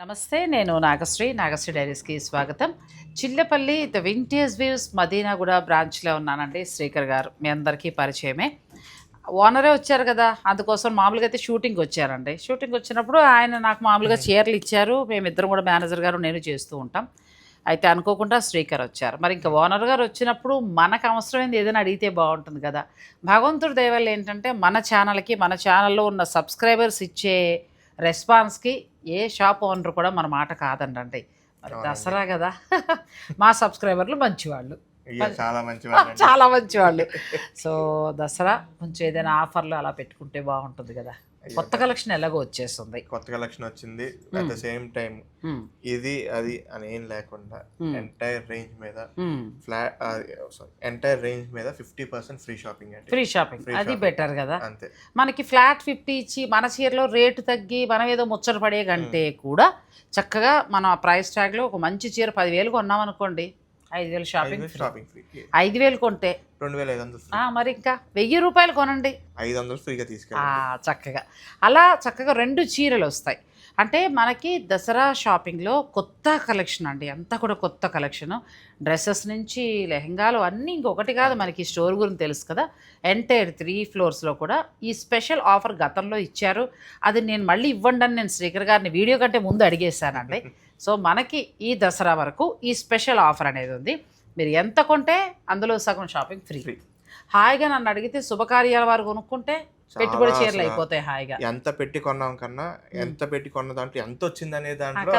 నమస్తే నేను నాగశ్రీ. నాగశ్రీ డైరీస్కి స్వాగతం. Chillapalli the Vintage Views Madinaguda బ్రాంచ్లో ఉన్నానండి శ్రీకర్ గారు. మీ అందరికీ పరిచయమే. ఓనరే వచ్చారు కదా అందుకోసం మామూలుగా అయితే షూటింగ్ వచ్చారండి. షూటింగ్ వచ్చినప్పుడు ఆయన నాకు మామూలుగా చీరలు ఇచ్చారు. మేమిద్దరం కూడా మేనేజర్ గారు నేను చేస్తూ ఉంటాం. అయితే అనుకోకుండా శ్రీకర్ వచ్చారు. మరి ఇంకా ఓనర్ గారు వచ్చినప్పుడు మనకు అవసరమైంది ఏదైనా అడిగితే బాగుంటుంది కదా. భగవంతుడి దయవల్ల ఏంటంటే మన ఛానల్కి మన ఛానల్లో ఉన్న సబ్స్క్రైబర్స్ ఇచ్చే రెస్పాన్స్కి ఏ షాప్ ఓనర్ కూడా మన మాట కాదండి మరి దసరా కదా. మా సబ్స్క్రైబర్లు మంచివాళ్ళు. చాలా మంచి. చాలా మంచివాళ్ళు. సో దసరా కొంచెం ఏదైనా ఆఫర్లు అలా పెట్టుకుంటే బాగుంటుంది కదా. కొత్త కలెక్షన్ ఎలాగో వచ్చేస్తుంది. కొత్త కలెక్షన్ వచ్చింది. At the same time. ఇది అది అని ఏం లేకుండా Hmm. ఎంటైర్ రేంజ్ మీద. ఫ్లాట్ సారీ ఎంటైర్ రేంజ్ మీద ఫిఫ్టీ పర్సెంట్ ఫ్రీ షాపింగ్ అండి ఫ్రీ షాపింగ్ అది. బెటర్ కదా. అంతే. మనకి ఫ్లాట్ ఫిఫ్టీ ఇచ్చి మన చీరలో రేటు తగ్గి మనం ఏదో ముచ్చట పడే కంటే కూడా చక్కగా మన ప్రైస్ ట్యాగ్లో ఒక మంచి చీర పదివేలు కొన్నాం అనుకోండి ఐదు వేలు షాపింగ్. షాపింగ్ ఫ్రీ ఐదు వేలు కొంటే. రెండు వేల ఐదు వందలు మరి ఇంకా వెయ్యి రూపాయలు కొనండి. ఐదు వందలు ఫ్రీగా ఆ, తీసుకెళ్ళండి. చక్కగా. అలా చక్కగా రెండు చీరలు వస్తాయి. అంటే మనకి దసరా షాపింగ్లో కొత్త కలెక్షన్ అండి. అంతా కూడా కొత్త కలెక్షన్. డ్రెస్సెస్ నుంచి లెహంగాలు అన్నీ ఇంకొకటి కాదు మనకి స్టోర్ గురించి తెలుసు కదా. ఎంటైర్ త్రీ ఫ్లోర్స్లో కూడా ఈ స్పెషల్ ఆఫర్ గతంలో ఇచ్చారు. అది నేను మళ్ళీ ఇవ్వండి అని నేను శ్రీకర్ గారిని వీడియో కంటే ముందు అడిగేశానండి. సో మనకి ఈ దసరా వరకు ఈ స్పెషల్ ఆఫర్ అనేది ఉంది. మీరు ఎంత కొంటే అందులో సగం షాపింగ్ ఫ్రీ. హాయిగా నన్ను అడిగితే శుభకార్యాల వారు కొనుక్కుంటే పెట్టుబడి చీరలు అయిపోతాయి హాయిగా. ఎంత పెట్టి కొన్నాం కన్నా ఎంత పెట్టి కొన్న దాంట్లో ఎంత వచ్చింది అనే దాంట్లో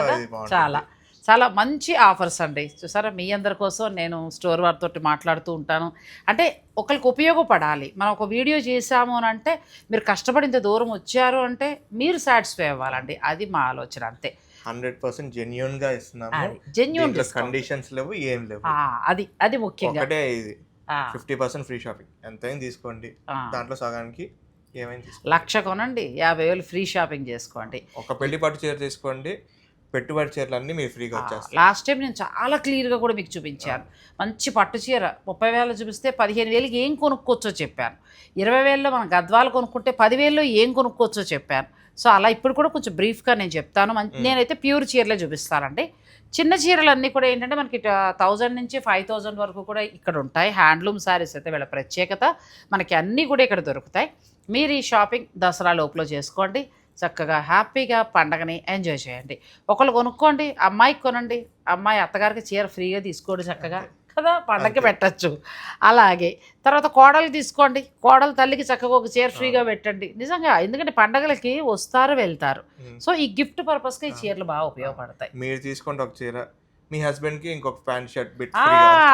చాలా. చాలా మంచి ఆఫర్స్ అండి. చూసారా మీ అందరి కోసం నేను స్టోర్ వారితో మాట్లాడుతూ ఉంటాను. అంటే ఒకరికి ఉపయోగపడాలి. మనం ఒక వీడియో చేశాము అని అంటే మీరు కష్టపడి ఇంత దూరం వచ్చారు అంటే మీరు సాటిస్ఫై అవ్వాలండి. అది మా ఆలోచన అంతే. హండ్రెడ్ పర్సెంట్ జెన్యున్గా ఇస్తున్నాము. జెన్యున్ కండిషన్స్ లేవు ఏం లేవు. అది అది ముఖ్యంగా. ఒకటే ఇది. ఫిఫ్టీ పర్సెంట్ ఫ్రీ షాపింగ్ ఎంతైనా తీసుకోండి. దాంట్లో సగానికి తీసుకోండి. లక్ష కొనండి యాభై వేలు ఫ్రీ షాపింగ్ చేసుకోండి. ఒక పెళ్ళి పట్టు చీర తీసుకోండి పెట్టుబడి చీరలు అన్ని మీరు ఫ్రీగా వచ్చేస్తాయి. లాస్ట్ టైం నేను చాలా క్లియర్గా కూడా మీకు చూపించాను. మంచి పట్టు చీర ముప్పై వేలు చూపిస్తే పదిహేను వేలకి ఏం కొనుక్కోవచ్చో చెప్పాను. ఇరవై వేలలో మనం గద్వాలు కొనుక్కుంటే పదివేల్లో ఏం కొనుక్కోవచ్చో చెప్పాను. సో అలా ఇప్పుడు కూడా కొంచెం బ్రీఫ్గా నేను చెప్తాను. నేనైతే ప్యూర్ చీరలే చూపిస్తానండి. చిన్న చీరలు అన్నీ కూడా ఏంటంటే మనకి థౌజండ్ నుంచి ఫైవ్ థౌజండ్ వరకు కూడా ఇక్కడ ఉంటాయి. హ్యాండ్లూమ్ శారీస్ అయితే వీళ్ళ ప్రత్యేకత. మనకి అన్నీ కూడా ఇక్కడ దొరుకుతాయి. మీరు ఈ షాపింగ్ దసరా లోపల చేసుకోండి. చక్కగా హ్యాపీగా పండగని ఎంజాయ్ చేయండి. ఒకళ్ళు కొనుక్కోండి అమ్మాయికి కొనండి. అమ్మాయి అత్తగారికి చీర ఫ్రీగా తీసుకోండి చక్కగా. కదా? పండగకి. పెట్టచ్చు. అలాగే. తర్వాత కోడలు తీసుకోండి. కోడలు తల్లికి చక్కగా ఒక చీర ఫ్రీగా పెట్టండి. నిజంగా ఎందుకంటే పండగలకి వస్తారు వెళ్తారు. సో ఈ గిఫ్ట్ పర్పస్కి ఈ. చీరలు బాగా ఉపయోగపడతాయి. మీరు తీసుకోండి ఒక చీర. మీ హస్బెండ్కి ఇంకొక ప్యాంట్ షర్ట్ బిట్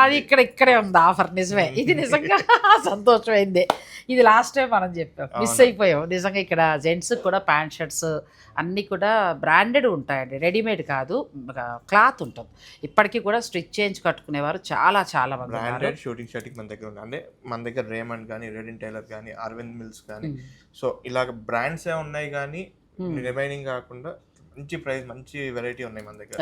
అది ఇక్కడ ఇక్కడే ఉంది. ఆఫర్ నిజమే. ఇది నిజంగా సంతోషమైంది. ఇది లాస్ట్ టైం మనం చెప్పాం. మిస్. అయిపోయాం. నిజంగా ఇక్కడ జెంట్స్ కూడా ప్యాంట్ షర్ట్స్ అన్నీ కూడా బ్రాండెడ్ ఉంటాయండి. రెడీమేడ్ కాదు. క్లాత్ ఉంటుంది. ఇప్పటికీ కూడా స్టిచ్ చేయించి కట్టుకునేవారు చాలా చాలా మంది బ్రాండెడ్ షూటింగ్ షర్టింగ్ మన దగ్గర ఉంది అంటే మన దగ్గర రేమండ్ కానీ రెడిన్ టైలర్ కానీ అరవింద్ మిల్స్ కానీ. సో ఇలాగ బ్రాండ్స్ ఏ ఉన్నాయి కానీ. రిమైనింగ్ కాకుండా మంచి ప్రైస్ మంచి వెరైటీ ఉన్నాయి మన దగ్గర.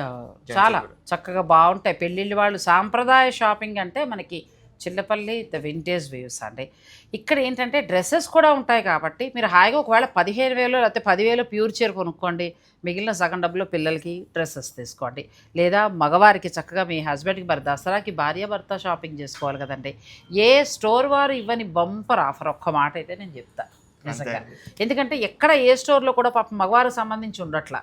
చాలా. చక్కగా బాగుంటాయి. పెళ్ళిళ్ళు వాళ్ళు సాంప్రదాయ షాపింగ్ అంటే మనకి చిల్లపల్లి ద వింటేజ్ వ్యూస్ అండి. ఇక్కడ ఏంటంటే డ్రెస్సెస్ కూడా ఉంటాయి కాబట్టి మీరు హాయిగా ఒకవేళ పదిహేను వేలు లేకపోతే పదివేలు ప్యూర్ చీర కొనుక్కోండి. మిగిలిన సగం డబ్బులు పిల్లలకి డ్రెస్సెస్ తీసుకోండి. లేదా మగవారికి చక్కగా మీ హస్బెండ్కి మరి దసరాకి భార్య భర్త షాపింగ్ చేసుకోవాలి కదండి. ఏ స్టోర్ వారు ఇవ్వని బంపర్ ఆఫర్ ఒక్క మాట అయితే నేను చెప్తా. అంతే నిజంగా. ఎందుకంటే ఎక్కడ ఏ స్టోర్లో కూడా పాపం మగవారికి సంబంధించి ఉండట్లా.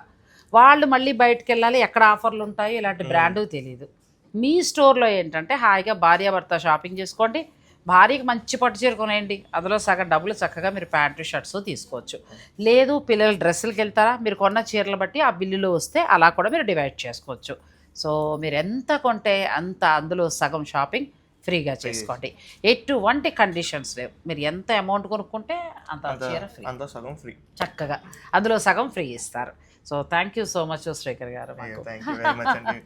వాళ్ళు మళ్ళీ బయటకు వెళ్ళాలి ఎక్కడ ఆఫర్లు ఉంటాయి ఇలాంటి బ్రాండ్ తెలియదు మీ స్టోర్లో ఏంటంటే హాయిగా భార్యాభర్త షాపింగ్ చేసుకోండి. భార్యకి మంచి పట్టు చీర కొనేయండి. అందులో సగం డబ్బులు చక్కగా మీరు ప్యాంటు షర్ట్స్ తీసుకోవచ్చు. లేదు పిల్లలు డ్రెస్సులకి వెళ్తారా? మీరు కొన్న చీరలు బట్టి ఆ బిల్లులో వస్తే అలా కూడా మీరు డివైడ్ చేసుకోవచ్చు. సో మీరు ఎంత కొంటే అంత అందులో సగం షాపింగ్ ఫ్రీగా చేసుకోండి. ఎటువంటి కండిషన్స్ లేవు. మీరు ఎంత అమౌంట్ కొనుక్కుంటే అంత అంత చీర ఫ్రీ. అంత సగం ఫ్రీ. చక్కగా. అందులో సగం ఫ్రీ ఇస్తారు. So thank you so much Srikar garu మాకు. థ్యాంక్ యూ వెరీ మచ్ అండి.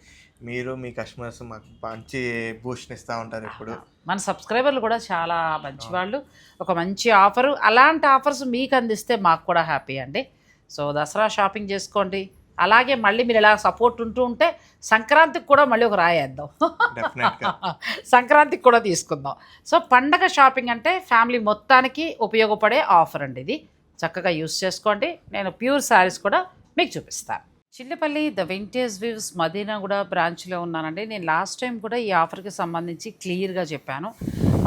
మీరు మీ కస్టమర్స్ మాకు మంచి బూస్ట్ ఇస్తూ ఉంటారు ఇప్పుడు. మన సబ్స్క్రైబర్లు కూడా చాలా మంచి వాళ్ళు. ఒక మంచి ఆఫరు. అలాంటి ఆఫర్స్ మీకు అందిస్తే మాకు కూడా హ్యాపీ అండి. సో దసరా షాపింగ్ చేసుకోండి. అలాగే మళ్ళీ మీరు ఇలా సపోర్ట్ ఉంటూ ఉంటే సంక్రాంతికి కూడా మళ్ళీ ఒక రాయేద్దాం సంక్రాంతికి కూడా తీసుకుందాం. సో పండగ షాపింగ్ అంటే ఫ్యామిలీ మొత్తానికి ఉపయోగపడే ఆఫర్ అండి ఇది. చక్కగా యూస్ చేసుకోండి. నేను ప్యూర్ శారీస్ కూడా మీకు చూపిస్తాను Chillapalli the Vintage Views Madinaguda బ్రాంచ్లో ఉన్నానండి. నేను లాస్ట్ టైం కూడా ఈ ఆఫర్కి సంబంధించి క్లియర్గా చెప్పాను.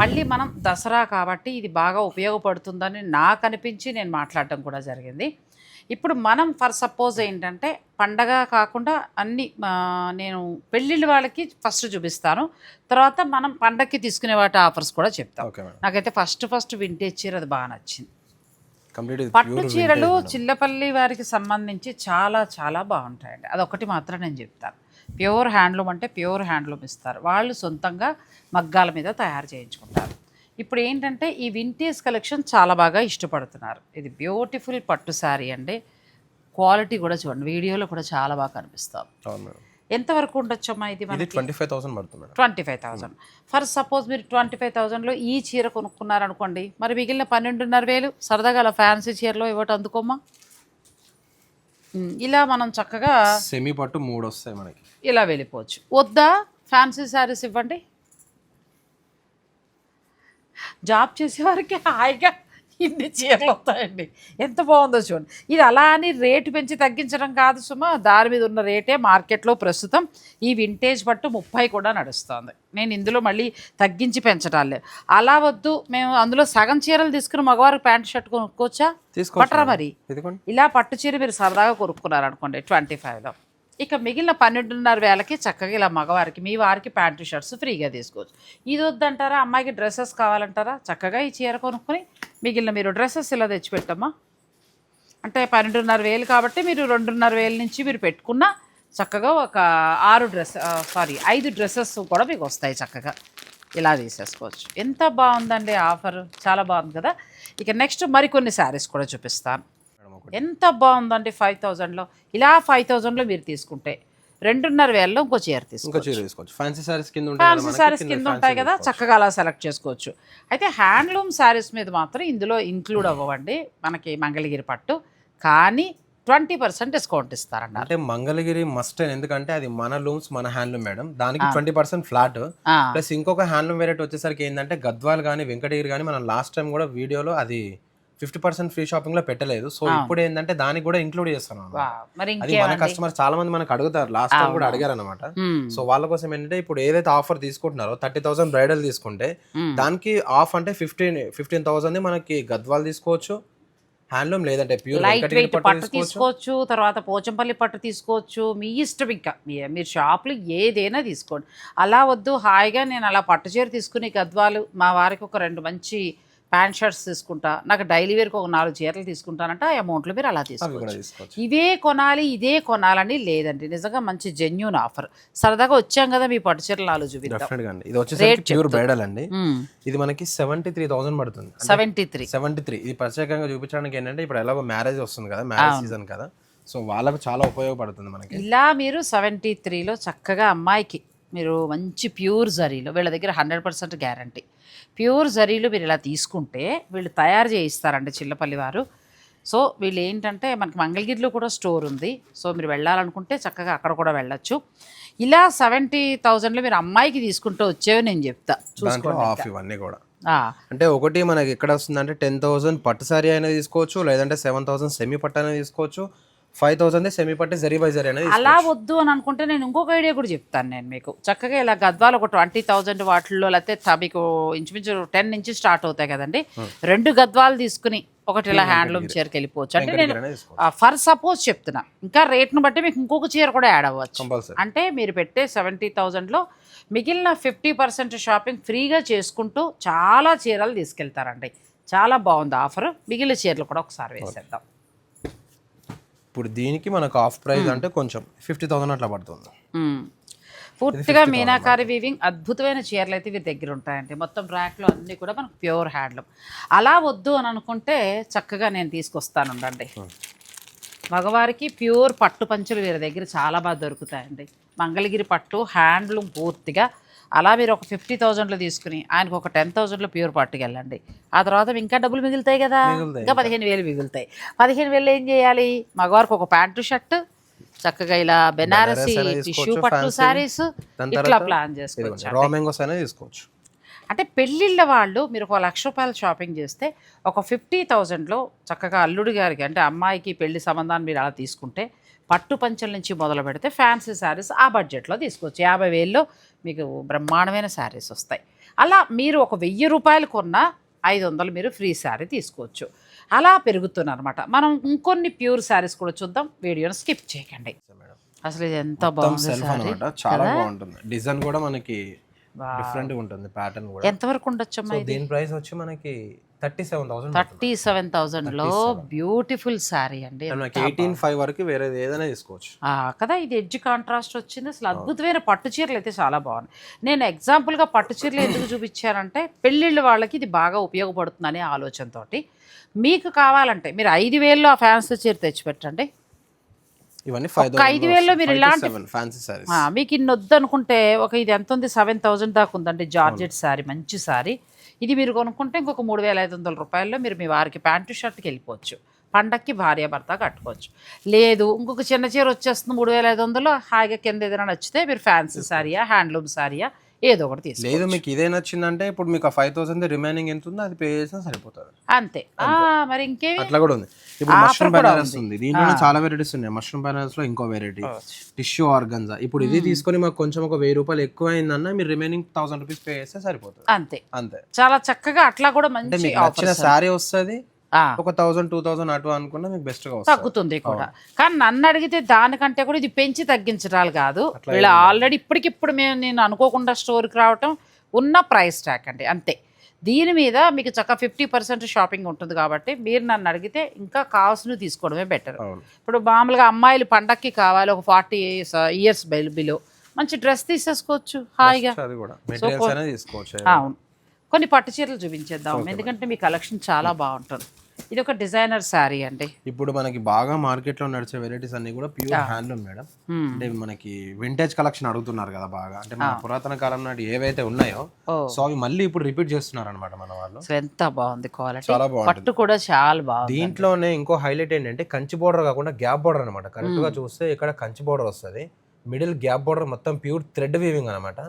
మళ్ళీ మనం దసరా కాబట్టి ఇది బాగా ఉపయోగపడుతుందని నాకు అనిపించి నేను మాట్లాడటం కూడా జరిగింది. ఇప్పుడు మనం ఫర్ సపోజ్ ఏంటంటే పండగ కాకుండా అన్ని నేను పెళ్ళిళ్ళ వాళ్ళకి ఫస్ట్ చూపిస్తాను. తర్వాత మనం పండగకి తీసుకునే వాటి ఆఫర్స్ కూడా చెప్తాం. నాకైతే ఫస్ట్ ఫస్ట్ వింటేజ్ చీర అది బాగా నచ్చింది. పట్టు చీరలు చిల్లపల్లి వారికి సంబంధించి చాలా చాలా బాగుంటాయండి. అదొకటి మాత్రం నేను చెప్తాను. ప్యూర్ హ్యాండ్లూమ్ అంటే ప్యూర్ హ్యాండ్లూమ్ ఇస్తారు. వాళ్ళు సొంతంగా మగ్గాల మీద తయారు చేయించుకుంటారు. ఇప్పుడు ఏంటంటే ఈ వింటేజ్ కలెక్షన్ చాలా బాగా ఇష్టపడుతున్నారు. ఇది బ్యూటిఫుల్ పట్టు శారీ అండి. క్వాలిటీ కూడా చూడండి. వీడియోలో కూడా చాలా బాగా కనిపిస్తాం. అవును మేడం ఎంతవరకు ఉండొచ్చమ్మా ఇది ఇది మనకి? ట్వంటీ ఫైవ్ థౌసండ్ పడుతుంది madam. Twenty five thousand for suppose మీరు ట్వంటీ ఫైవ్ థౌజండ్లో ఈ చీర కొనుక్కున్నారనుకోండి మరి మిగిలిన పన్నెండున్నర వేలు సరదాగా అలా ఫ్యాన్సీ చీరలో ఇవ్వటం అందుకోమ్మా ఇలా మనం చక్కగా సెమీ పట్టు మూడు వస్తాయి మనకి. ఇలా వెళ్ళిపోవచ్చు. వద్దా? ఫ్యాన్సీ శారీస్ ఇవ్వండి. జాబ్ చేసేవారికి హాయిగా ఇన్ని చీరలు వస్తాయండి. ఎంత బాగుందో చూడండి. ఇది అలా అని రేటు పెంచి తగ్గించడం కాదు సుమా. దాని మీద ఉన్న రేటే మార్కెట్లో ప్రస్తుతం ఈ వింటేజ్ పట్టు ముప్పై కూడా నడుస్తుంది. నేను ఇందులో మళ్ళీ తగ్గించి పెంచటాలే అలా వద్దు. మేము అందులో సగం చీరలు తీసుకుని మగవారికి ప్యాంట్ షర్ట్ కొనుక్కోవచ్చా? పట్టరా. మరి? ఇలా పట్టు చీర మీరు సరదాగా కొనుక్కున్నారు అనుకోండి ట్వంటీ ఫైవ్లో. ఇక మిగిలిన పన్నెండున్నర వేలకి చక్కగా ఇలా మగవారికి మీ వారికి ప్యాంటు షర్ట్స్ ఫ్రీగా తీసుకోవచ్చు. ఇది వద్దంటారా? అమ్మాయికి డ్రెస్సెస్ కావాలంటారా? చక్కగా ఈ చీర కొనుక్కొని మిగిలిన మీరు డ్రెస్సెస్ ఇలా తెచ్చిపెట్టమ్మా. అంటే పన్నెండున్నర వేలు కాబట్టి మీరు రెండున్నర వేల నుంచి మీరు పెట్టుకున్న చక్కగా ఒక ఆరు డ్రెస్ సారీ ఐదు డ్రెస్సెస్ కూడా మీకు వస్తాయి చక్కగా. ఇలా తీసేసుకోవచ్చు. ఎంత బాగుందండి ఆఫర్. చాలా బాగుంది కదా. ఇక నెక్స్ట్ మరికొన్ని శారీస్ కూడా చూపిస్తాను. ఎంత బాగుందండి ఫైవ్ థౌజండ్లో? ఇలా ఫైవ్ థౌజండ్లో మీరు తీసుకుంటే రెండున్నర వేలలో ఇంకో చీర తీసుకోవచ్చు. ఫ్యాన్సీ సారీస్ కింద ఫ్యాన్సీ శారీస్ కింద ఉంటాయి కదా. చక్కగా అలా సెలెక్ట్ చేసుకోవచ్చు. అయితే హ్యాండ్లూమ్ శారీస్ మీద మాత్రం ఇందులో ఇంక్లూడ్ అవ్వండి మనకి మంగళగిరి పట్టు. కానీ ట్వంటీ పర్సెంట్ డిస్కౌంట్ ఇస్తారన్నారు. అంటే మంగళగిరి మస్ట్ ఎందుకంటే అది మన లూమ్స్ మన హ్యాండ్లూమ్ మేడం. దానికి ట్వంటీ పర్సెంట్ ఫ్లాట్ ప్లస్ ఇంకొక హ్యాండ్లూమ్ వెరైటీ వచ్చేసరికి ఏంటంటే గద్వాల్ కానీ వెంకటగిరి కానీ మనం లాస్ట్ టైం కూడా వీడియోలో అది ఫిఫ్టీ పర్సెంట్ ఫ్రీ షాపింగ్లో పెట్టలేదు. సో ఇప్పుడు ఏంటంటే దానికి కూడా ఇంక్లూడ్ చేస్తున్నాం అన్నమాట. వావ్. మరి అది మన కస్టమర్ చాలా మంది మనకు అడుగుతారు. లాస్ట్ టైం కూడా అడిగారు అనమాట. సో వాళ్ళ కోసం ఏంటంటే ఇప్పుడు ఏదైతే ఆఫర్ తీసుకుంటున్నారో థర్టీ థౌసండ్ బ్రైడల్ తీసుకుంటే. దానికి ఆఫ్ అంటే ఫిఫ్టీన్ ఫిఫ్టీన్ థౌసండ్ మనకి గద్వాల్ తీసుకోవచ్చు. హ్యాండ్లూమ్ లేదంటే ప్యూర్ లైట్ వెయిట్ పట్టు తీసుకోవచ్చు తర్వాత పోచంపల్లి పట్టు తీసుకోవచ్చు. మీ ఇష్టం ఇంకా. మీ- మీరు షాప్లో ఏదైనా తీసుకోండి. అలా వద్దు హాయిగా నేను అలా పట్టు చీర తీసుకుని గద్వాలు మా వారికి ఒక రెండు మంచి ప్యాంట్ షర్ట్స్ తీసుకుంటా నాకు డైలీ వేర్కి ఒక నాలుగు చీరలు తీసుకుంటానంటే ఆ అమౌంట్లో మీరు అలా తీసుకోవచ్చు. ఇవే కొనాలి ఇదే కొనాలని లేదండి నిజంగా మంచి జెన్యున్ ఆఫర్ సరదాగా వచ్చాం కదా మీ పట్టు చీరలు నాలుగు చూపిద్దాం. ఇది వచ్చేసరికి ప్యూర్ బ్రైడల్ అండి. ఇది మనకి సెవెంటీ త్రీ థౌసండ్ పడుతుంది. సెవెంటీ త్రీ సెవెంటీ త్రీ ఇది ప్రత్యేకంగా చూపించడానికి ఏంటంటే ఇప్పుడు ఎలాగో మ్యారేజ్ వస్తుంది కదా మ్యారేజ్ సీజన్ కదా. సో వాళ్ళకు చాలా ఉపయోగపడుతుంది మనకి. ఇలా మీరు సెవెంటీ త్రీలో చక్కగా అమ్మాయికి మీరు మంచి ప్యూర్ జరీలో వీళ్ళ దగ్గర హండ్రెడ్ పర్సెంట్ గ్యారంటీ ప్యూర్ జరీలు మీరు ఇలా తీసుకుంటే వీళ్ళు తయారు చేయిస్తారండి చిల్లపల్లి వారు. సో వీళ్ళు ఏంటంటే మనకి మంగళగిరిలో కూడా స్టోర్ ఉంది. సో మీరు వెళ్ళాలనుకుంటే చక్కగా అక్కడ కూడా వెళ్ళొచ్చు. ఇలా సెవెంటీ థౌజండ్లో మీరు అమ్మాయికి తీసుకుంటూ వచ్చేవి నేను చెప్తా. చూసుకోండి ఆఫ్ ఇవన్నీ కూడా. అంటే ఒకటి మనకి ఎక్కడ వస్తుందంటే టెన్ థౌసండ్ పట్టు సారీ అయినా తీసుకోవచ్చు లేదంటే సెవెన్ థౌసండ్ సెమీ పట్టు అయినా తీసుకోవచ్చు. ఫైవ్ థౌసండ్ సెమీ పట్టు జరీ బై జరీ అనేది అలా వద్దు అని అనుకుంటే నేను ఇంకొక ఐడియా కూడా చెప్తాను నేను మీకు. చక్కగా ఇలా గద్వాలు ఒక ట్వంటీ థౌజండ్ వాటిల్లో లేకపోతే త- మీకు ఇంచుమించు టెన్ నుంచి స్టార్ట్ అవుతాయి కదండి. రెండు గద్వాలు తీసుకుని ఒకటి ఇలా హ్యాండ్లూమ్ చీరకి వెళ్ళిపోవచ్చు. అంటే నేను ఫర్ సపోజ్ చెప్తున్నా. ఇంకా రేట్ను బట్టి మీకు ఇంకొక చీర కూడా యాడ్ అవ్వచ్చు. అంటే మీరు పెట్టే సెవెంటీ థౌజండ్లో మిగిలిన ఫిఫ్టీ పర్సెంట్ షాపింగ్ ఫ్రీగా చేసుకుంటూ చాలా చీరలు తీసుకెళ్తారండి. చాలా బాగుంది ఆఫర్ మిగిలిన చీరలు కూడా ఒకసారి వేసేద్దాం. ఇప్పుడు దీనికి మనకు ఆఫ్ ప్రైస్ అంటే కొంచెం ఫిఫ్టీ థౌసండ్ అట్లా పడుతుంది. మ్మ్. పూర్తిగా మీనాకారి వీవింగ్ అద్భుతమైన చీరలు అయితే వీరి దగ్గర ఉంటాయండి. మొత్తం ర్యాక్లో అన్నీ కూడా మనకు ప్యూర్ హ్యాండ్లూమ్ అలా వద్దు అని అనుకుంటే చక్కగా నేను తీసుకొస్తాను ఉండండి మగవారికి ప్యూర్ పట్టు పంచులు వీరి దగ్గర చాలా బాగా దొరుకుతాయండి. మంగళగిరి పట్టు హ్యాండ్లూమ్ పూర్తిగా అలా మీరు ఒక ఫిఫ్టీ థౌజండ్లో తీసుకుని ఆయనకు ఒక టెన్ థౌజండ్లో ప్యూర్ పట్టుకు వెళ్ళండి. ఆ తర్వాత ఇంకా డబ్బులు మిగులుతాయి కదా? ఇంకా పదిహేను వేలు మిగులుతాయి. పదిహేను వేలు ఏం చేయాలి? మగవారికి ఒక ప్యాంటు షర్ట్ చక్కగా ఇలా బెనారసి టిష్యూ పట్టు. సారీస్ ఇట్లా ప్లాన్ చేసుకోవచ్చు అంటే పెళ్ళిళ్ళ వాళ్ళు మీరు ఒక లక్ష రూపాయలు షాపింగ్ చేస్తే ఒక ఫిఫ్టీ థౌజండ్లో చక్కగా అల్లుడి గారికి అంటే అమ్మాయికి పెళ్ళి సంబంధాన్ని మీరు అలా తీసుకుంటే పట్టు పంచల నుంచి మొదలు పెడితే ఫ్యాన్సీ శారీస్ ఆ బడ్జెట్లో తీసుకోవచ్చు. యాభై వేల్లో మీకు బ్రహ్మాండమైన శారీస్ వస్తాయి. అలా మీరు ఒక వెయ్యి రూపాయలు కొన్నా ఐదు వందలు మీరు ఫ్రీ శారీ తీసుకోవచ్చు. అలా పెరుగుతున్నమాట మనం ఇంకొన్ని ప్యూర్ శారీస్ కూడా చూద్దాం. వీడియోని స్కిప్ చేయకండి. అసలు ఇది ఎంత బాగుంది చాలా బాగుంటుంది. డిజైన్ కూడా మనకి డిఫరెంట్ ఉంటుంది. ప్యాటర్న్ కూడా. ఎంతవరకు ఇది? దీని ప్రైస్ వచ్చి మనకి thirty seven thousand thirty seven థౌజండ్లో బ్యూటిఫుల్ శారీ అండి. ఎయిటీన్ ఫైవ్ వరకు వేరే ఏదైనా తీసుకోవచ్చు. కదా ఇది ఎడ్జ్ కాంట్రాస్ట్ వచ్చింది. అసలు అద్భుతమైన పట్టు చీరలు అయితే చాలా బాగున్నాయి. నేను ఎగ్జాంపుల్గా పట్టు చీరలు ఎందుకు చూపించానంటే పెళ్ళిళ్ళ వాళ్ళకి ఇది బాగా ఉపయోగపడుతుందనే ఆలోచనతోటి. మీకు కావాలంటే మీరు ఐదు వేల్లో ఆ ఫ్యాన్సీ చీర తెచ్చిపెట్టండి. ఇవన్నీ ఐదు వేల్లో మీరు ఇలాంటి ఫ్యాన్సీ సారీస్ మీకు ఇన్ని వద్దు అనుకుంటే ఒక ఇది ఎంత ఉంది సెవెన్ థౌజండ్ దాకా ఉందండి జార్జెట్ శారీ మంచి శారీ. ఇది మీరు కొనుక్కుంటే ఇంకొక మూడు వేల ఐదు వందల రూపాయల్లో మీరు మీ వారికి ప్యాంటు షర్ట్కి వెళ్ళిపోవచ్చు. పండక్కి భార్య భర్త కట్టుకోవచ్చు. లేదు ఇంకొక చిన్న చీర వచ్చేస్తుంది మూడు వేల ఐదు వందలు హాయిగా కింద ఏదైనా నచ్చితే మీరు ఫ్యాన్సీ శారీయా హ్యాండ్లూమ్ శారీయా ఏదో ఒకటి తీసుకో లేదు మీకు ఇదే నచ్చిందంటే ఇప్పుడు మీకు ఆ ఫైవ్ థౌసండ్ రిమైనింగ్ ఎంత ఉందో అది పే చేసినా సరిపోతుంది. అంతే. మరి ఇంకేమి? అట్లా కూడా ఉంది. ఇప్పుడు మష్రూమ్ కూడా బనారస్ ఉంది. దీంట్లో చాలా వెరైటీస్ ఉన్నాయి. మష్రూమ్ బనారస్లో ఇంకో వెరైటీ టిష్యూ ఆర్గన్జా ఇప్పుడు ఇది తీసుకొని మాకు కొంచెం ఒక వెయ్యి రూపాయలు ఎక్కువ అయిందన్న మీరు రిమైనింగ్ థౌసండ్ రూపీస్ పే చేస్తే సరిపోతుంది. అంతే. అంతే. చాలా చక్కగా అట్లా కూడా మంచి నచ్చిన ఆఫర్స్ శారీ వస్తుంది. ఒక థౌసండ్ టూ థౌసండ్ అటు అనుకున్నా మీకు బెస్ట్గా తగ్గుతుంది కూడా. కానీ నన్ను అడిగితే దానికంటే కూడా ఇది పెంచి తగ్గించడాలు కాదు. వీళ్ళు ఆల్రెడీ ఇప్పటికిప్పుడు మేము నేను అనుకోకుండా స్టోర్కి రావటం ఉన్న ప్రైస్ ట్యాక్ అండి. అంతే. దీని మీద మీకు చక్కగా ఫిఫ్టీ పర్సెంట్ షాపింగ్ ఉంటుంది కాబట్టి మీరు నన్ను అడిగితే ఇంకా కావాల్సినవి తీసుకోవడమే బెటర్ ఇప్పుడు మామూలుగా అమ్మాయిలు పండక్కి కావాలి ఒక ఫార్టీ ఇయర్స్ బిలో మంచి డ్రెస్ తీసేసుకోవచ్చు హాయిగా. అవును. కొన్ని పట్టు చీరలు చూపించేద్దాం. ఎందుకంటే మీ కలెక్షన్ చాలా బాగుంటుంది. ఇది ఒక డిజైనర్ శారీ అండి. ఇప్పుడు మనకి బాగా మార్కెట్లో నడిచే వెరైటీస్ అన్ని కూడా ప్యూర్ హ్యాండ్లూమ్ మేడం. అంటే మనకి వింటేజ్ కలెక్షన్ అడుగుతున్నారు కదా బాగా. అంటే మన పురాతన కాలం నాటి ఏవైతే ఉన్నాయో సో అవి మళ్ళీ ఇప్పుడు రిపీట్ చేస్తున్నారు అనమాట మన వాళ్ళు. ఎంత బాగుంది క్వాలిటీ చాలా బాగుంటుంది. పట్టు కూడా చాలా బాగుంది దీంట్లోనే ఇంకో హైలైట్ ఏంటంటే కంచి బోర్డర్ కాకుండా గ్యాప్ బోర్డర్ అనమాట కరెక్ట్గా చూస్తే ఇక్కడ కంచి బోర్డర్ వస్తుంది. మిడిల్ గ్యాప్ బోర్డర్ మొత్తం ప్యూర్ థ్రెడ్ వీవింగ్ అనమాట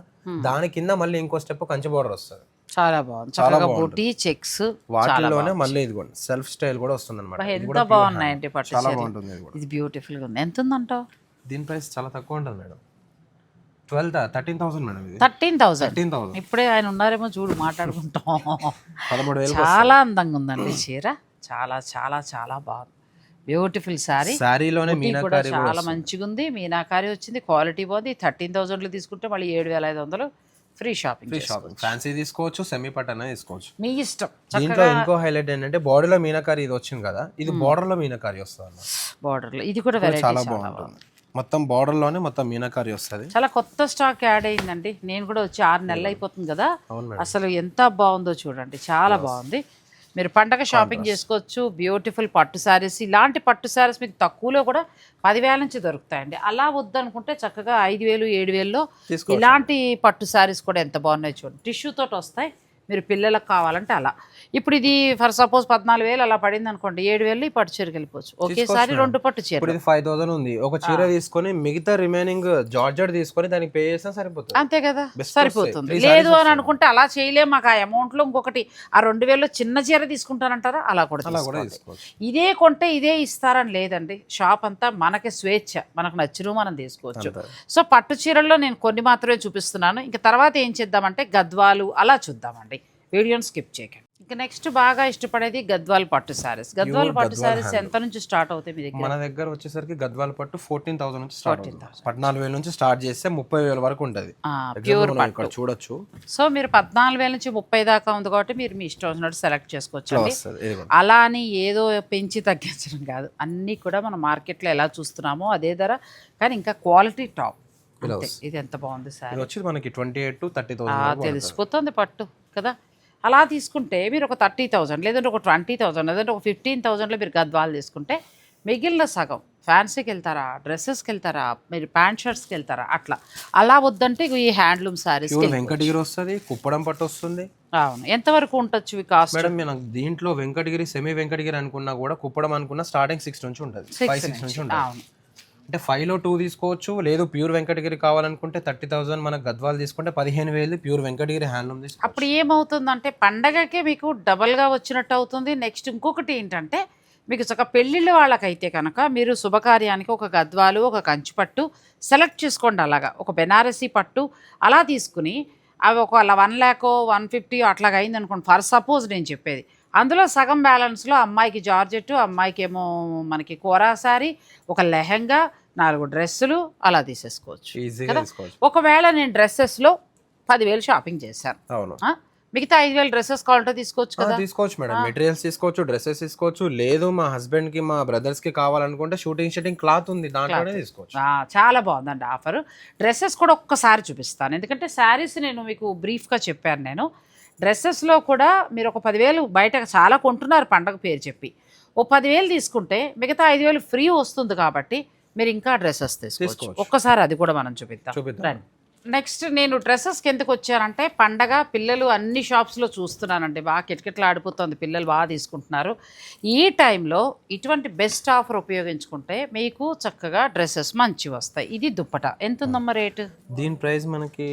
దాని కింద మళ్ళీ ఇంకో స్టెప్ కంచి బోర్డర్ వస్తుంది. చాలా బాగుంది. చక్కగా బూటీ చెక్స్ వాటిల్లోనే మళ్ళీ ఇది కూడా సెల్ఫ్ స్టైల్ కూడా వస్తుంది అనమాట ఎంత బాగున్నాయండి పట్టు చాలా బాగుంటుంది ఇది బ్యూటిఫుల్గా ఉంది. ఎంత ఉందంటావు? దీని ప్రైస్ చాలా తక్కువ ఉంటుంది madam. Twelve thirteen thousand madam ఇది. Thirteen thousand. Thirteen thousand. ఇప్పుడే ఆయన ఉన్నారేమో చూడు మాట్లాడుకుంటాం. పదమూడు వేలు చాలా అందంగా ఉందండి చీర. చాలా చాలా చాలా బాగుంది. బ్యూటిఫుల్ బుటీ కూడా మీనాకారి చాలా మంచిగా ఉంది మీనాకారి వచ్చింది. క్వాలిటీ బాగుంది థర్టీన్ థౌసండ్లో తీసుకుంటే మళ్ళీ ఏడు వేల ఐదు వందలు. ఫ్రీ షాపింగ్ షాపింగ్ ఫ్యాన్సీ తీసుకోవచ్చు సెమీ పట్ అనేది తీసుకోవచ్చు మీ ఇష్టం. దీంట్లో ఇంకో హైలైట్ ఏంటంటే బాడీలో మీనాకారి ఇది వచ్చింది కదా ఇది లో మీనాకారి వస్తుంది అన్నమాట బార్డర్లో ఇది కూడా వెరైటీ చాలా బాగుంటుంది. మొత్తం border లోనే మొత్తం మీనాకారి వస్తుంది. చాలా కొత్త స్టాక్ యాడ్ అయిందండి. నేను కూడా వచ్చి ఆరు నెలలు అయిపోతుంది కదా. అసలు ఎంత బాగుందో చూడండి. చాలా బాగుంది. మీరు పండగ షాపింగ్ చేసుకోవచ్చు బ్యూటిఫుల్ పట్టు శారీస్ ఇలాంటి పట్టు శారీస్ మీకు తక్కువలో కూడా పదివేల నుంచి దొరుకుతాయండి. అలా వద్దనుకుంటే చక్కగా ఐదు వేలు ఏడు వేల్లో. ఇలాంటి పట్టు శారీస్ కూడా ఎంత బాగున్నాయి చూడండి. టిష్యూ తోటి వస్తాయి. మీరు పిల్లలకు కావాలంటే అలా. ఇప్పుడు ఇది ఫర్ సపోజ్ పద్నాలుగు వేలు అలా పడింది అనుకోండి ఏడు వేలు ఈ పట్టు చీరకి వెళ్ళిపోవచ్చు. ఒకేసారి రెండు పట్టు చీర ఇప్పుడు ఇది ఫైవ్ థౌసండ్ ఉంది. ఒక చీర తీసుకొని మిగతా రిమైనింగ్ జార్జెట్ తీసుకొని దానికి పే చేసినా సరిపోతుంది. అంతే కదా? సరిపోతుంది. లేదు అని అనుకుంటే అలా చేయలేం. మాకు ఆ అమౌంట్లో ఇంకొకటి ఆ రెండు వేలలో చిన్న చీర తీసుకుంటానంటారా? అలా కూడా ఇదే కొంటే ఇదే ఇస్తారని లేదండి. షాప్ అంతా మనకి స్వేచ్ఛ. మనకు నచ్చిన మనం తీసుకోవచ్చు. సో పట్టు చీరల్లో నేను కొన్ని మాత్రమే చూపిస్తున్నాను. ఇంకా తర్వాత ఏం చేద్దామంటే గద్వాలు అలా చూద్దామండి. వీడియోని స్కిప్ చేయకండి. ఇంకా నెక్స్ట్ బాగా ఇష్టపడేది గద్వాల్ పట్టు శారీస్ గద్వాల్ పట్టు శారీస్ ఎంత నుంచి స్టార్ట్ అవుతాయి మీ దగ్గర? మన దగ్గర వచ్చేసరికి గద్వాల పట్టు ఫోర్టీన్ థౌసండ్ నుంచి స్టార్ట్ అవుతుంది. పద్నాలుగు వేల నుంచి స్టార్ట్ చేస్తే ముప్పై వేల వరకు ఉంటుంది. ప్యూర్ ఇక్కడ చూడొచ్చు. సో మీరు పద్నాలుగు వేల నుంచి ముప్పై దాకా ఉంది కాబట్టి మీరు మీ ఇష్టం వచ్చినట్టు సెలెక్ట్ చేసుకోవచ్చు. అలా అని ఏదో పెంచి తగ్గించడం కాదు. అన్నీ కూడా మనం మార్కెట్లో ఎలా చూస్తున్నామో అదే ధర. కానీ ఇంకా క్వాలిటీ టాప్ ఇది ఎంత బాగుంది సార్ ఇది వచ్చి మనకి twenty eight to thirty thousand తెలిసిపోతుంది పట్టు కదా. అలా తీసుకుంటే మీరు ఒక థర్టీ థౌజండ్ లేదంటే ఒక ట్వంటీ థౌజండ్ లేదంటే ఒక ఫిఫ్టీన్ థౌజండ్లో మీరు గద్వాలు తీసుకుంటే మిగిలిన సగం ఫ్యాన్సీకి వెళ్తారా డ్రెస్సెస్కి వెళ్తారా మీరు ప్యాంట్ షర్ట్స్కి వెళ్తారా అట్లా. అలా వద్దంటే ఈ హ్యాండ్లూమ్ శారీస్ వెంకటగిరి వస్తుంది కుప్పడం పట్టు వస్తుంది. అవును. ఎంతవరకు ఉండొచ్చు ఈ కాస్ట్? మేడం నేను దీంట్లో వెంకటగిరి సెమీ వెంకటగిరి అనుకున్నా కూడా కుప్పడం అనుకున్నా స్టార్టింగ్ సిక్స్ నుంచి ఉంటుంది. ఫైవ్ సిక్స్ నుంచి. ఉంటుంది. అవును. అంటే ఫైవ్లో టూ తీసుకోవచ్చు లేదు ప్యూర్ వెంకటగిరి కావాలనుకుంటే థర్టీ థౌసండ్ మనకు గద్వాలు తీసుకుంటే పదిహేను వేలు ప్యూర్ వెంకటగిరి హ్యాండ్లూమ్ తీసుకోవచ్చు అప్పుడు ఏమవుతుందంటే పండగకే మీకు డబల్గా వచ్చినట్టు అవుతుంది. నెక్స్ట్ ఇంకొకటి ఏంటంటే మీకు చక్క పెళ్ళిళ్ళ వాళ్ళకైతే కనుక మీరు శుభకార్యానికి ఒక గద్వాలు ఒక కంచి పట్టు సెలెక్ట్ చేసుకోండి అలాగా. ఒక బెనారసీ పట్టు అలా తీసుకుని అవి ఒక వన్ ల్యాకో వన్ ఫిఫ్టీ అట్లాగ అయింది అనుకోండి. ఫర్ సపోజ్ నేను చెప్పేది. అందులో సగం బ్యాలెన్స్లో అమ్మాయికి జార్జెట్ అమ్మాయికి ఏమో మనకి కోరా సారీ ఒక లెహంగా నాలుగు డ్రెస్సులు అలా తీసేసుకోవచ్చు కదా? ఒకవేళ నేను డ్రెస్సెస్లో పదివేలు షాపింగ్ చేశాను. అవును? మిగతా ఐదు వేలు డ్రెస్సెస్ కావాలంటే తీసుకోవచ్చు కదా? తీసుకోవచ్చు మేడం. మెటీరియల్స్ తీసుకోవచ్చు డ్రెస్సెస్ తీసుకోవచ్చు. లేదు మా హస్బెండ్కి మా బ్రదర్స్కి కావాలనుకుంటే షూటింగ్ షూటింగ్ క్లాత్ ఉంది దాంట్లోనే తీసుకోవచ్చు. చాలా బాగుందండి ఆఫర్. డ్రెస్సెస్ కూడా ఒక్కసారి చూపిస్తాను. ఎందుకంటే శారీస్ నేను మీకు బ్రీఫ్గా చెప్పాను నేను. డ్రెస్సెస్లో కూడా మీరు ఒక పదివేలు బయట చాలా కొంటున్నారు పండగ పేరు చెప్పి. ఓ పదివేలు తీసుకుంటే మిగతా ఐదు వేలు ఫ్రీ వస్తుంది కాబట్టి మీరు ఇంకా డ్రెస్సెస్ తీసుకోవచ్చు. ఒక్కసారి అది కూడా మనం చూపిద్దాం. చూపిద్దాం. నెక్స్ట్ నేను డ్రెస్సెస్కి ఎందుకు వచ్చానంటే పండగ పిల్లలు అన్ని షాప్స్లో చూస్తున్నానండి. బాగా కిటకిటలు ఆడిపోతుంది. పిల్లలు బాగా తీసుకుంటున్నారు. ఈ టైంలో ఇటువంటి బెస్ట్ ఆఫర్ ఉపయోగించుకుంటే మీకు చక్కగా డ్రెస్సెస్ మంచి వస్తాయి. ఇది దుప్పట. ఎంత ఉందమ్మా రేటు? దీని ప్రైస్ మనకి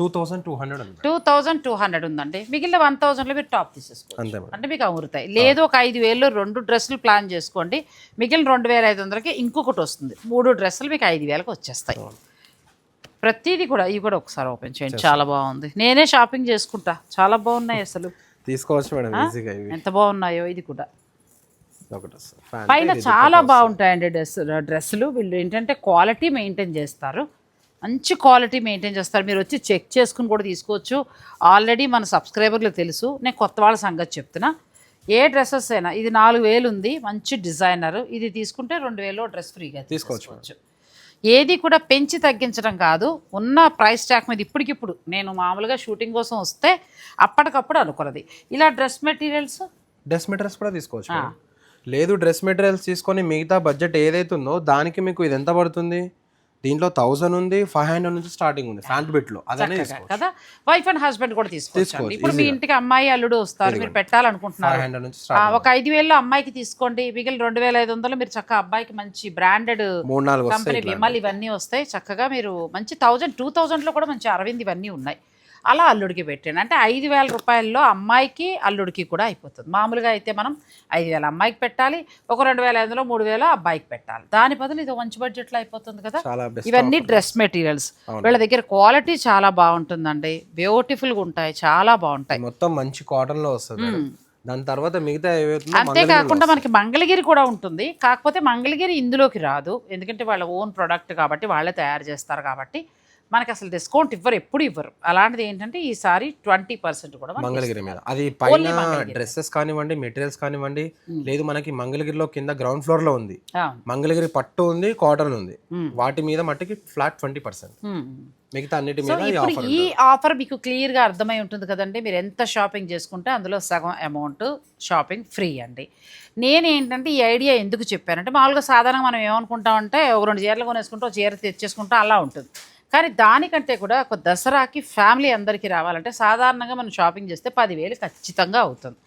two thousand two hundred two thousand two hundred ఉందండి. మిగిలిన వన్ థౌజండ్లో మీరు టాప్ మేడం. అంటే మీకు అమురుతాయి లేదు ఒక ఐదు వేలు రెండు డ్రెస్సులు ప్లాన్ చేసుకోండి. మిగిలిన రెండు వేల ఐదు వందలకి ఇంకొకటి వస్తుంది. మూడు డ్రెస్సులు మీకు ఐదు వేలకు వచ్చేస్తాయి. ప్రతిదీ కూడా ఇవి కూడా ఒకసారి ఓపెన్ చేయండి. చాలా బాగుంది. నేనే షాపింగ్ చేసుకుంటా. చాలా బాగున్నాయి అసలు. తీసుకోవచ్చు మేడం ఈజీగా ఎంత బాగున్నాయో ఇది కూడా. పైన చాలా బాగుంటాయండి డ్రెస్ డ్రెస్సులు. వీళ్ళు ఏంటంటే క్వాలిటీ మెయింటైన్ చేస్తారు. మంచి క్వాలిటీ మెయింటైన్ చేస్తారు. మీరు వచ్చి చెక్ చేసుకుని కూడా తీసుకోవచ్చు. ఆల్రెడీ మన సబ్స్క్రైబర్లు తెలుసు. నేను కొత్త వాళ్ళ సంగతి చెప్తున్నా. ఏ డ్రెస్సెస్ అయినా ఇది నాలుగు వేలు ఉంది. మంచి డిజైనర్. ఇది తీసుకుంటే రెండు వేలు డ్రెస్ ఫ్రీగా తీసుకోవచ్చు. ఏది కూడా పెంచి తగ్గించడం కాదు. ఉన్న ప్రైస్ ట్యాగ్ మీద ఇప్పటికిప్పుడు నేను మామూలుగా షూటింగ్ కోసం వస్తే అప్పటికప్పుడు అనుకున్నది. ఇలా డ్రెస్ మెటీరియల్స్? డ్రెస్ మెటీరియల్స్ కూడా తీసుకోవచ్చు. లేదు డ్రెస్ మెటీరియల్స్ తీసుకొని మిగతా బడ్జెట్ ఏదైతే ఉందో దానికి మీకు ఇది ఎంత పడుతుంది? దీంట్లో థౌసండ్ ఉంది ఫైవ్ హండ్రెడ్ నుంచి స్టార్టింగ్ ఉంది ఫ్యాంట్ బిట్లో. తీసుకోవచ్చు. కదా? వైఫ్ అండ్ హస్బెండ్ కూడా తీసుకోవచ్చు తీసుకోవచ్చు, ఇప్పుడు మీ ఇంటికి అమ్మాయి అల్లుడు వస్తారు మీరు పెట్టాలనుకుంటున్నారు. ఒక ఐదు వేల్లో అమ్మాయికి తీసుకోండి మిగిలిన రెండు వేల ఐదు వందలు మీరు చక్కగా అబ్బాయికి మంచి బ్రాండెడ్ మూడు నాలుగు కంపెనీ విమల్ ఇవన్నీ వస్తాయి. చక్కగా మీరు మంచి థౌజండ్ టూ థౌజండ్లో కూడా మంచి అరవింద్ ఇవన్నీ ఉన్నాయి. అలా అల్లుడికి పెట్టాను. అంటే ఐదు వేల రూపాయల్లో అమ్మాయికి అల్లుడికి కూడా అయిపోతుంది. మామూలుగా అయితే మనం ఐదు వేల అమ్మాయికి పెట్టాలి ఒక రెండు వేల ఐదులో మూడు వేల అబ్బాయికి పెట్టాలి. దాని బదులు ఇది మంచి బడ్జెట్లో అయిపోతుంది కదా. ఇవన్నీ డ్రెస్ మెటీరియల్స్. వీళ్ళ దగ్గర క్వాలిటీ చాలా బాగుంటుందండి. బ్యూటిఫుల్గా ఉంటాయి చాలా బాగుంటాయి. మొత్తం మంచి కాటన్లో వస్తుంది. దాని తర్వాత మిగతా అంతేకాకుండా మనకి మంగళగిరి కూడా ఉంటుంది. కాకపోతే మంగళగిరి ఇందులోకి రాదు. ఎందుకంటే వాళ్ళ ఓన్ ప్రోడక్ట్ కాబట్టి వాళ్ళే తయారు చేస్తారు కాబట్టి మనకి అసలు డిస్కౌంట్ ఇవ్వరు ఎప్పుడు ఇవ్వరు అలాంటిది ఏంటంటే ఈసారి ట్వంటీ పర్సెంట్ కూడా మంగళగిరి మీద. అది పైన. డ్రెస్సెస్ కానివ్వండి మెటీరియల్స్ కానివ్వండి లేదు మనకి మంగళగిరిలో కింద గ్రౌండ్ ఫ్లోర్లో ఉంది. మంగళగిరి పట్టు ఉంది కాటన్ ఉంది. వాటి మీద మట్టికి ఫ్లాట్ ట్వంటీ పర్సెంట్. మిగతా అన్నిటి మీద ఈ ఆఫర్ ఈ ఆఫర్ మీకు క్లియర్గా అర్థమై ఉంటుంది కదండి మీరు ఎంత షాపింగ్ చేసుకుంటే అందులో సగం అమౌంట్ షాపింగ్ ఫ్రీ అండి నేను ఏంటంటే ఈ ఐడియా ఎందుకు చెప్పానంటే మామూలుగా సాధారణంగా మనం ఏమనుకుంటామంటే ఒక రెండు చీరలు కొనేసుకుంటే ఒక చీర తెచ్చేసుకుంటే అలా ఉంటుంది కానీ దానికంటే కూడా ఒక దసరాకి ఫ్యామిలీ అందరికీ రావాలంటే సాధారణంగా మనం షాపింగ్ చేస్తే పదివేలు ఖచ్చితంగా అవుతుంది.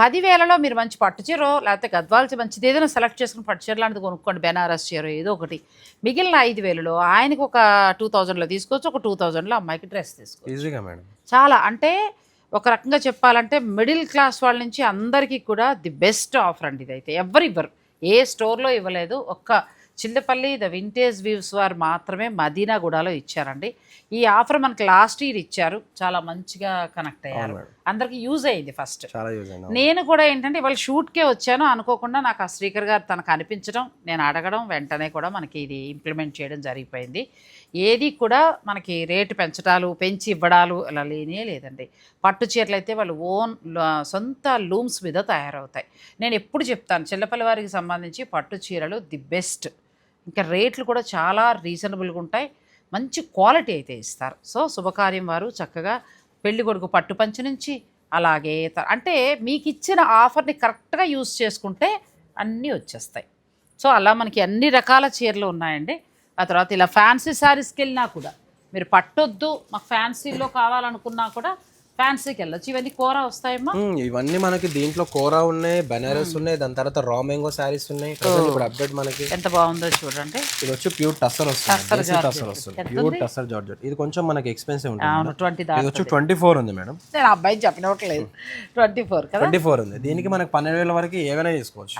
పదివేలలో మీరు మంచి పట్టు చీర లేకపోతే గద్వాల్చి మంచిది ఏదైనా సెలెక్ట్ చేసుకుని పట్టు చీర లాంటిది కొనుక్కోండి బెనారస్ చీర ఏదో ఒకటి. మిగిలిన ఐదు వేలలో ఆయనకి ఒక టూ థౌజండ్లో తీసుకోవచ్చు ఒక టూ థౌజండ్లో అమ్మాయికి డ్రెస్ తీసుకోవచ్చు. ఈజీగా మేడం. చాలా అంటే ఒక రకంగా చెప్పాలంటే మిడిల్ క్లాస్ వాళ్ళ నుంచి అందరికీ కూడా ది బెస్ట్ ఆఫర్ అండి ఇదైతే. ఎవరు ఇవ్వరు. ఏ స్టోర్లో ఇవ్వలేదు ఒక్క చిల్లపల్లి ద వింటేజ్ వ్యూస్ వారు మాత్రమే మదీనాగూడలో ఇచ్చారండి. ఈ ఆఫర్ మనకి లాస్ట్ ఇయర్ ఇచ్చారు. చాలా మంచిగా కనెక్ట్ అయ్యారు. అందరికి యూజ్ అయ్యింది ఫస్ట్. నేను కూడా ఏంటంటే ఇవాళ షూట్కే వచ్చాను అనుకోకుండా నాకు ఆ శ్రీకర్ గారు తనకు అనిపించడం నేను అడగడం వెంటనే కూడా మనకి ఇది ఇంప్లిమెంట్ చేయడం జరిగిపోయింది. ఏది కూడా మనకి రేటు పెంచడాలు పెంచి ఇవ్వడాలు అలా లేనే లేదండి. పట్టు చీరలు అయితే వాళ్ళు ఓన్ సొంత లూమ్స్ మీద తయారవుతాయి. నేను ఎప్పుడు చెప్తాను చిల్లపల్లి వారికి సంబంధించి పట్టు చీరలు ది బెస్ట్. ఇంకా రేట్లు కూడా చాలా రీజనబుల్గా ఉంటాయి. మంచి క్వాలిటీ అయితే ఇస్తారు. సో శుభకార్యం వారు చక్కగా పెళ్ళి కొడుకు పట్టుపంచ నుంచి అలాగే అంటే మీకు ఇచ్చిన ఆఫర్ని కరెక్ట్గా యూస్ చేసుకుంటే అన్నీ వచ్చేస్తాయి. సో అలా మనకి అన్ని రకాల చీరలు ఉన్నాయండి. ఆ తర్వాత ఇలా ఫ్యాన్సీ శారీస్కి వెళ్ళినా కూడా మీరు పట్టొద్దు మాకు ఫ్యాన్సీలో కావాలనుకున్నా కూడా ఫ్యాన్సీకి వెళ్ళొచ్చు. ఇవన్నీ కూర వస్తాయమ్మా మ్మ్, ఇవన్నీ మనకి దీంట్లో కోరా ఉన్నాయి బెనారస్ ఉన్నాయి దాని తర్వాత రా మ్యాంగో శారీస్ ఉన్నాయి. ఇప్పుడు అప్డేట్ మనకి. ఎంత బాగుందో చూడండి. ఇది వచ్చి ప్యూర్ టస్సర్ వస్తుంది. టస్సర్ వస్తుంది. ప్యూర్? టస్సర్ జార్జెట్ ఇది కొంచెం మనకి ఎక్స్పెన్సివ్ ఉంటుంది ట్వంటీ ఇది వచ్చి ట్వంటీ ఫోర్ ఉంది మేడం. నేను అబ్బాయి చెప్పినట్లేదు ట్వంటీ ఫోర్ ట్వంటీ ఫోర్ ఉంది. దీనికి మనకి పన్నెండు వేల వరకు ఏమైనా తీసుకోవచ్చు.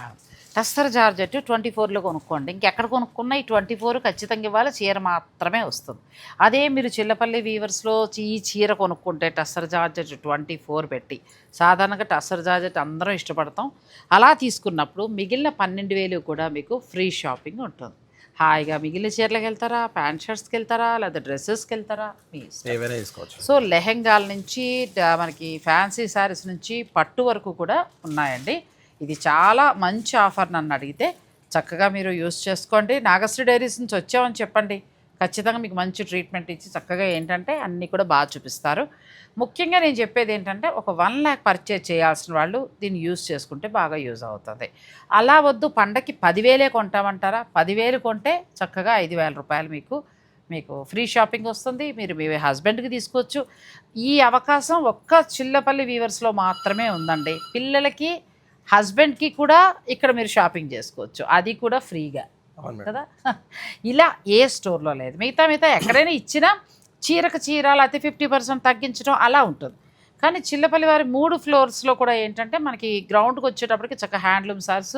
టస్సర్ జార్జెట్ ట్వంటీ ఫోర్లో కొనుక్కోండి. ఇంకెక్కడ కొనుక్కున్నా ఈ ట్వంటీ ఫోర్ ఖచ్చితంగా ఇవ్వాలి. చీర మాత్రమే వస్తుంది. అదే మీరు చిల్లపల్లి వీవర్స్లో ఈ చీర కొనుక్కుంటే టస్సర్ జార్జెట్ ట్వంటీ ఫోర్ పెట్టి సాధారణంగా టస్సర్ జార్జెట్ అందరం ఇష్టపడతాం. అలా తీసుకున్నప్పుడు మిగిలిన పన్నెండు వేలు కూడా మీకు ఫ్రీ షాపింగ్ ఉంటుంది. హాయిగా మిగిలిన చీరలకు వెళ్తారా? ప్యాంట్ షర్ట్స్కి వెళ్తారా? లేదా డ్రెస్సెస్కి వెళ్తారా? మీ తీసుకోవచ్చు సో లెహెంగాల నుంచి మనకి ఫ్యాన్సీ శారీస్ నుంచి పట్టు వరకు కూడా ఉన్నాయండి. ఇది చాలా మంచి ఆఫర్ నన్ను అడిగితే చక్కగా మీరు యూస్ చేసుకోండి. నాగశ్రీ డైరీస్ నుంచి వచ్చామని చెప్పండి. ఖచ్చితంగా మీకు మంచి ట్రీట్మెంట్ ఇచ్చి చక్కగా ఏంటంటే అన్నీ కూడా బాగా చూపిస్తారు. ముఖ్యంగా నేను చెప్పేది ఏంటంటే ఒక వన్ ల్యాక్ పర్చేజ్ చేయాల్సిన వాళ్ళు దీన్ని యూస్ చేసుకుంటే బాగా యూజ్ అవుతుంది. అలా వద్దు పండకి పదివేలే కొంటామంటారా? పదివేలు కొంటే చక్కగా ఐదు వేల రూపాయలు మీకు మీకు ఫ్రీ షాపింగ్ వస్తుంది. మీరు మీ హస్బెండ్కి తీసుకోవచ్చు. ఈ అవకాశం ఒక్క చిల్లపల్లి వీవర్స్లో మాత్రమే ఉందండి. పిల్లలకి హస్బెండ్కి కూడా ఇక్కడ మీరు షాపింగ్ చేసుకోవచ్చు. అది కూడా ఫ్రీగా. కదా? ఇలా ఏ స్టోర్లో లేదు. మిగతా మిగతా ఎక్కడైనా ఇచ్చినా చీరకు చీర లేకపోతే ఫిఫ్టీ పర్సెంట్ తగ్గించడం అలా ఉంటుంది. కానీ చిల్లపల్లి వారి మూడు ఫ్లోర్స్లో కూడా ఏంటంటే మనకి గ్రౌండ్కి వచ్చేటప్పటికి చక్కగా హ్యాండ్లూమ్ సార్స్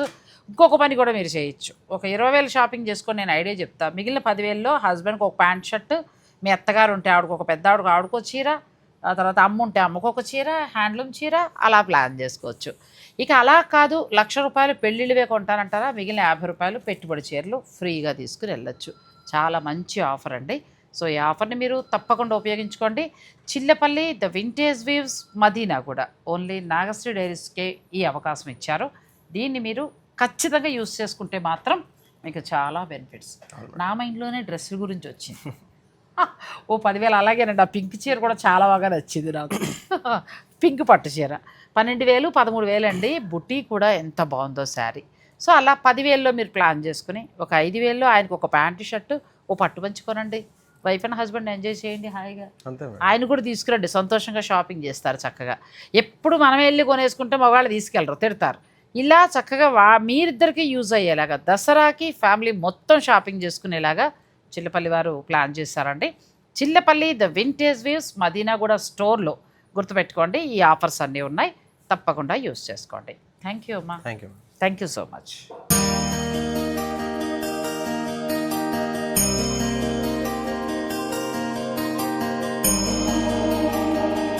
ఇంకొక పని కూడా మీరు చేయొచ్చు. ఒక ఇరవై వేలు షాపింగ్ చేసుకొని నేను ఐడియా చెప్తా. మిగిలిన పదివేల్లో హస్బెండ్కి ఒక ప్యాంట్ షర్ట్ మీ అత్తగారు ఉంటే ఆవిడకు ఒక పెద్ద ఆవిడకు ఆవిడకో చీర ఆ తర్వాత అమ్మ ఉంటే అమ్మకు ఒక చీర హ్యాండ్లూమ్ చీర అలా ప్లాన్ చేసుకోవచ్చు. ఇక అలా కాదు లక్ష రూపాయలు పెళ్ళిళ్ళవే కొంటానంటారా? మిగిలిన యాభై రూపాయలు పెట్టుబడి చీరలు ఫ్రీగా తీసుకుని వెళ్ళొచ్చు. చాలా మంచి ఆఫర్ అండి. సో ఈ ఆఫర్ని మీరు తప్పకుండా ఉపయోగించుకోండి. Chillapalli the Vintage Weaves Madina కూడా. ఓన్లీ నాగశ్రీ డైరీస్కే ఈ అవకాశం ఇచ్చారు. దీన్ని మీరు ఖచ్చితంగా యూస్ చేసుకుంటే మాత్రం మీకు చాలా బెనిఫిట్స్. నా మైండ్లోనే డ్రెస్సుల గురించి వచ్చింది. ఓ పదివేలు అలాగేనండి. ఆ పింక్ చీర కూడా చాలా బాగా నచ్చింది నాకు. పింక్ పట్టు చీర. పన్నెండు వేలు పదమూడు వేలు అండి. బుట్టి కూడా ఎంత బాగుందో శారీ. సో అలా పదివేల్లో మీరు ప్లాన్ చేసుకుని ఒక ఐదు వేల్లో ఆయనకు ఒక ప్యాంటు షర్టు ఓ పట్టు పంచుకోనండి. వైఫ్ అండ్ హస్బెండ్ ఎంజాయ్ చేయండి. హాయిగా. ఆయన కూడా తీసుకురండి. సంతోషంగా షాపింగ్ చేస్తారు చక్కగా. ఎప్పుడు మనం వెళ్ళి కొనేసుకుంటే మగవాళ్ళు తీసుకెళ్ళరు తిడతారు. ఇలా చక్కగా వా మీరిద్దరికీ యూజ్ అయ్యేలాగా దసరాకి ఫ్యామిలీ మొత్తం షాపింగ్ చేసుకునేలాగా చిల్లపల్లి వారు ప్లాన్ చేశారండి. Chillapalli the Vintage Views Madinaguda స్టోర్లో గుర్తుపెట్టుకోండి. ఈ ఆఫర్స్ అన్నీ ఉన్నాయి. తప్పకుండా యూజ్ చేసుకోండి. థ్యాంక్ యూ అమ్మా. Thank you. Thank you so much.